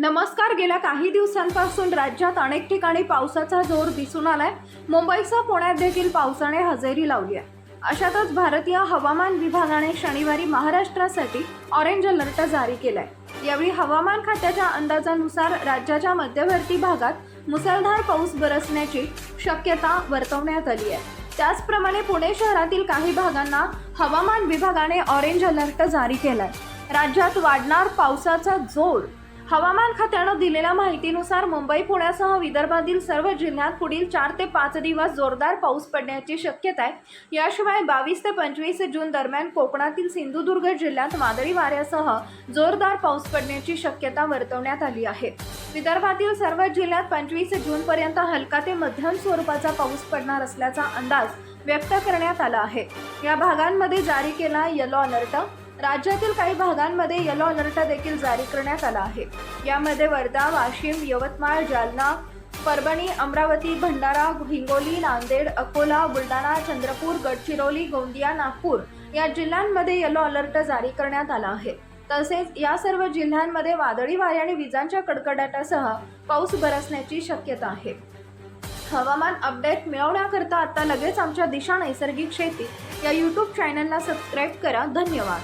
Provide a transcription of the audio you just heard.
नमस्कार गेल्या काही दिवसांपासून राज्यात अनेक ठिकाणी पावसाचा जोर दिसून आलाय. मुंबईसह पुण्यात देखील पावसाने हजेरी लावली आहे. अशातच भारतीय हवामान विभागाने शनिवारी महाराष्ट्रासाठी ऑरेंज अलर्ट जारी केलाय. यावेळी हवामान खात्याच्या अंदाजानुसार राज्याच्या मध्यवर्ती भागात मुसळधार पाऊस बरसण्याची शक्यता वर्तवण्यात आली आहे. त्याचप्रमाणे पुणे शहरातील काही भागांना हवामान विभागाने ऑरेंज अलर्ट जारी केलाय. राज्यात वाढणार पावसाचा जोर हवामान खात्यानं दिलेल्या माहितीनुसार मुंबई पुण्यासह विदर्भातील सर्व जिल्ह्यात पुढील चार ते पाच दिवस जोरदार पाऊस पडण्याची शक्यता आहे. याशिवाय बावीस ते पंचवीस जून दरम्यान कोकणातील सिंधुदुर्ग जिल्ह्यात वादळी वाऱ्यासह जोरदार पाऊस पडण्याची शक्यता वर्तवण्यात आली आहे. विदर्भातील सर्व जिल्ह्यात पंचवीस जूनपर्यंत हलका ते मध्यम स्वरूपाचा पाऊस पडणार असल्याचा अंदाज व्यक्त करण्यात आला आहे. या भागांमध्ये जारी केला येलो अलर्ट राज्यातील काही भागांमध्ये येलो अलर्ट देखील जारी करण्यात आला आहे. यामध्ये वर्धा वाशिम यवतमाळ जालना परभणी अमरावती भंडारा हिंगोली नांदेड अकोला बुलढाणा चंद्रपूर गडचिरोली गोंदिया नागपूर या जिल्ह्यांमध्ये येलो अलर्ट जारी करण्यात आला आहे. तसेच या सर्व जिल्ह्यांमध्ये वादळी वारे आणि विजांच्या कडकडाटासह पाऊस बरसण्याची शक्यता आहे. हवामान अपडेट मिळवण्याकरता आता लगेच आमच्या दिशा नैसर्गिक शेती या यूट्यूब चॅनलला सबस्क्राईब करा. धन्यवाद.